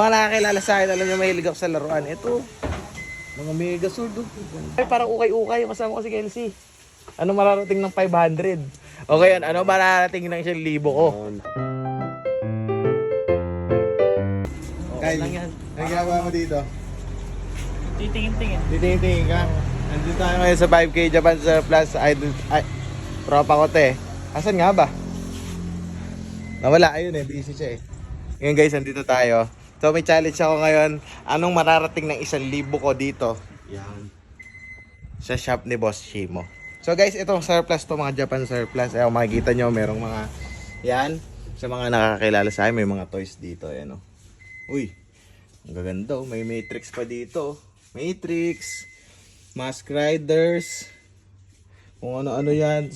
Mga nakakilala sa akin, alam nyo mahilig ako sa laruan. Ito, mga mega sword. oh. Ay, parang ukay-ukay. Kasama ko si Kelsey. Ano mararating ng 500? Okay yan, ano mararating ng 1,000 ko? Okay lang yan. Ano ginagawa mo dito? Titingin-tingin. Titingin ka. Nandito tayo ngayon sa 5K Japan Surplus Idol... Ay, tropa ko te. Asan nga ba? Nawala, ayun eh. Busy siya eh. Ngayon guys, nandito tayo. So may challenge ako ngayon. Anong mararating ng 1,000 ko dito? Yan. Sa shop ni Boss Shimo. So guys, itong surplus to mga Japan surplus. Ayaw makikita nyo, merong mga... Yan. Sa mga nakakilala sa akin, may mga toys dito. Ayan o. Uy. Ang gaganda oh. May Matrix pa dito. Matrix. Mask Riders. Kung ano-ano yan.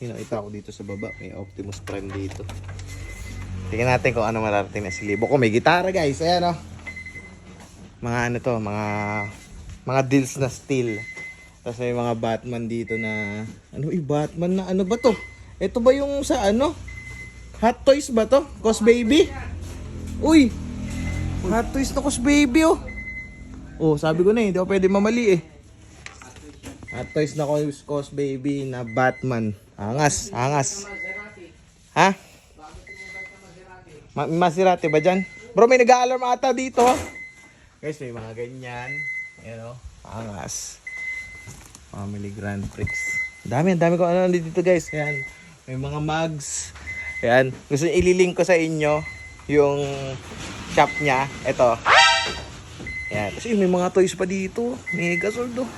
Hinakita ko dito sa baba. May Optimus Prime dito. Tingnan natin kung ano mararating na si Libo. Kung may gitara guys. Ayan o. Mga ano to. Mga... Mga deals na steel. Tapos may mga Batman dito na... Ano eh, Batman na ano ba to? Ito ba yung sa ano? Hot Toys ba to? Cos Baby? Uy! Hot Toys na Cos Baby oh! Oh, sabi ko na eh, hindi ako pwede mamali eh. Hot Toys na Cos Baby na Batman. Angas, angas. Ha? Ma Maserati ba dyan? Bro, may nag-alarm ata dito. oh. Guys, may mga ganyan. Ayan o. Angas. Family Grand Prix. Dami, dami ko ano dito guys. Ayan. May mga mugs. Ayan. Gusto ililink ko sa inyo yung shop niya. Ito. Ayan. Kasi may mga toys pa dito. Mega sold oh.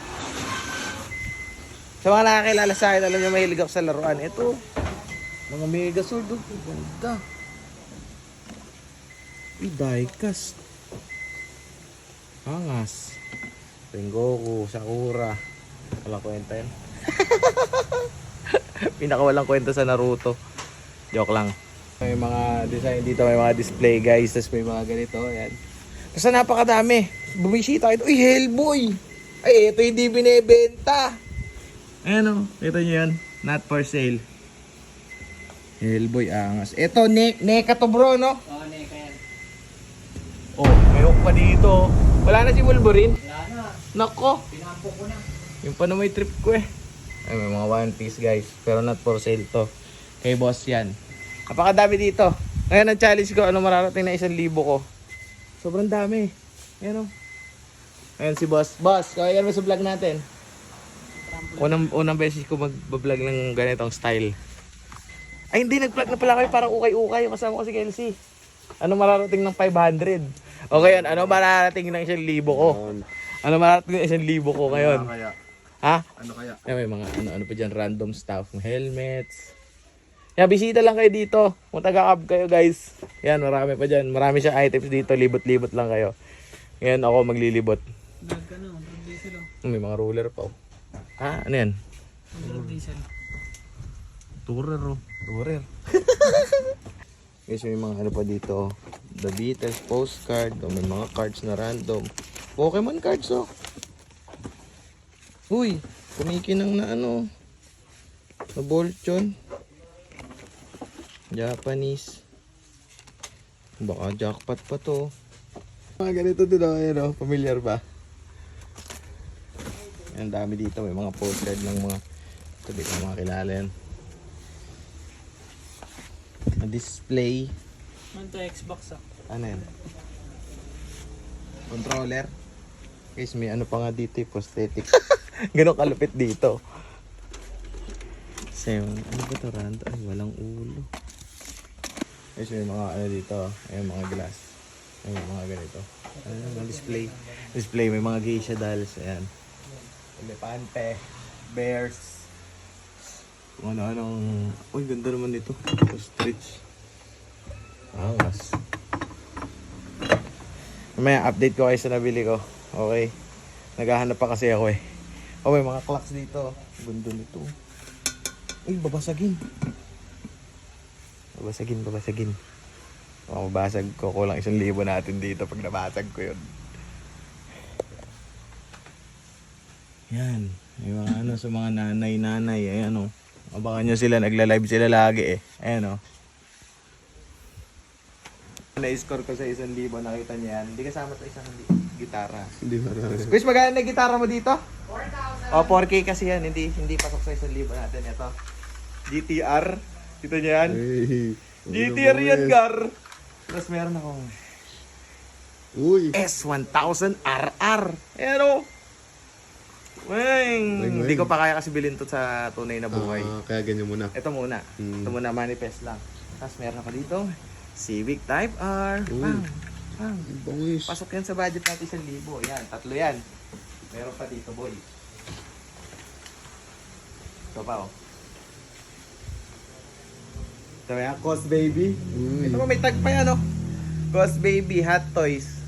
Sa mga nakakilala sa akin, alam nyo mahilig ako sa laruan. Ito. Mga mega sold oh. Ganda. Uy, diecast. Angas. Rengoku, Sakura. Walang kwenta yan. Pinakawalang kwenta sa Naruto. Joke lang. May mga design dito, may mga display guys. Tapos may mga ganito. Ayan. Basta napakadami. Bumisita kayo. Uy, Hellboy! Ay, ito hindi binibenta. Ayan o. Kita nyo yan. Not for sale. Hellboy angas. Ito, ne Neka to bro, no? Oo. Oh, may hook pa dito. Wala na si Wolverine. Wala na. Nako. Pinampo ko na. Yung pa na may trip ko eh. Ay, may mga one piece guys. Pero not for sale to. Kay boss yan. Napakadami dito. Ngayon ang challenge ko, ano mararating na isang libo ko. Sobrang dami. Ayan o. Ayan si boss. Boss, kaya mo sa vlog natin. Unang, unang beses ko mag-vlog ng ganitong style. Ay hindi, nag-vlog na pala kayo parang ukay-ukay. Kasama ko si Kelsey. Ano mararating ng 500? Okay yan, ano mararating ng isang libo ko? Ano mararating ng isang libo ko ngayon? Ano kaya? Ha? Ano kaya? Yan, may mga ano, ano pa dyan, random stuff. Helmets. Yan, bisita lang kayo dito. Kung taga-cab kayo, guys. Yan, marami pa dyan. Marami siya items dito. Libot-libot lang kayo. Ngayon ako maglilibot. Vlog ka na. Diesel oh. May mga ruler pa. Oh. Ah, ano yan? Diesel. Tourer, oh. Tourer. guys, may mga ano pa dito. oh. The Beatles postcard. Oh, may mga cards na random. Pokemon cards, oh. Uy, kumikinang na ano. Na Bolchon. Japanese. Baka jackpot pa to. Mga ganito din oh, ayun oh, familiar ba? Ang dami dito, may mga postcard ng mga sabi ko mga kilala yan. Display. Man to Xbox ah. Ano yan? Controller. Guys, may ano pa nga dito eh, prosthetic. Ganun kalupit dito. Kasi, ano ba ito, Rando? Ay, walang ulo. Guys, may mga ano dito. Ayun, mga glass. Ayun, mga ganito. Ano, mga display. Display, may mga geisha dolls. Ayan. Elepante. Bears. Kung ano-anong... Uy, ganda naman dito. Ostrich. Angas. Mamaya update ko kayo sa nabili ko. Okay. Naghahanap pa kasi ako eh. Oh, may mga clocks dito. Ganda nito. Uy, babasagin. Babasagin, babasagin. Baka mabasag ko. Kulang isang libo natin dito pag nabasag ko yun. Yan. May mga ano sa mga nanay-nanay. Ayan o. Abangan nyo sila. Nagla-live sila lagi eh. Ayan o. Na-score ko sa isang libo, nakita niya yan. Hindi kasama sa isang gitara. Hindi marami. Chris, magkano na gitara mo dito? 4,000. O, 4K kasi yan. Hindi hindi pasok sa isang libo natin. Ito. GTR. Kita niyo yan? Hey. GTR yan, Gar. Tapos meron akong Uy. S1000 RR. Ayan o. Weng. Hindi ko pa kaya kasi bilhin to sa tunay na buhay. Ah, kaya ganyan muna. Ito muna. Mm. Ito muna manifest lang. Tapos meron ako dito. Civic Type R. Uy. Pang. Pang. Ang bangis. Pasok yan sa budget natin sa libo. Yan, tatlo yan. Meron pa dito, boy. Ito pa, oh. Ito yan, Cos Baby. Uy. Ito pa, may tag pa yan, oh. Cos Baby, Hot Toys.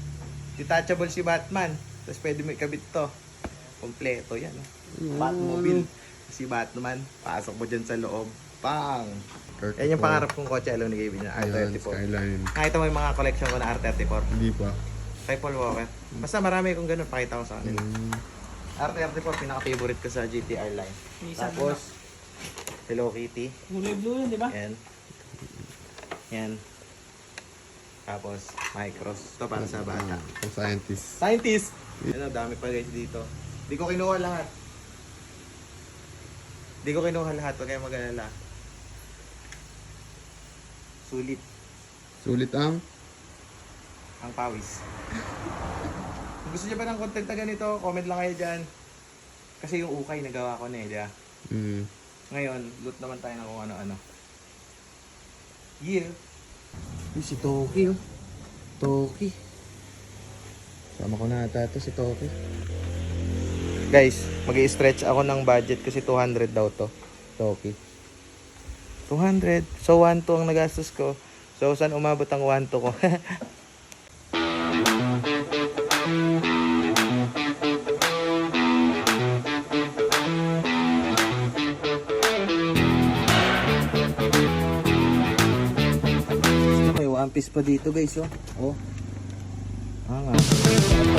Detachable si Batman. Tapos pwede mo ikabit to. Kompleto yan, oh. Batmobile. Si Batman, pasok mo dyan sa loob. Pang! Kurt Yan yung pangarap kong kotse, alam ni Kevin niya, Ayan, R34. Skyline. Nakita mo yung mga collection ko na R34. Hindi pa. Kay Paul Walker. Basta marami kong ganun, pakita ko sa kanila. Mm. R34, pinaka-favorite ko sa GTR line. Isang Tapos, Hello Kitty. Kulay blue yun, di ba? Yan. Yan. Tapos, Micros. Ito para sa bata. Ah, scientist. Scientist! Ano, dami pa guys dito. Hindi ko kinuha lahat. Hindi ko kinuha lahat, huwag kayong mag-alala. Sulit Sulit ang. ang pawis. Kung gusto niyo ba ng content na ganito, comment lang kayo dyan. Kasi yung ukay nagawa ko na eh, di ba? Mm. Ngayon, loot naman tayo ng kung ano-ano. Yeah. Uy, si Toki oh. Toki. Sama ko na ata ito si Toki. Guys, mag stretch ako ng budget kasi 200 daw to. Toki. 200. So, 1 to ang nagastos ko. So, saan umabot ang 1 to ko? May one piece pa dito guys oh. Oh. Ah nga.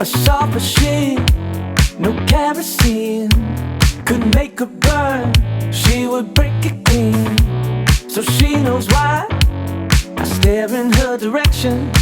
A soft machine, no kerosene could make her burn. She would break it clean, so she knows why. I stare in her direction,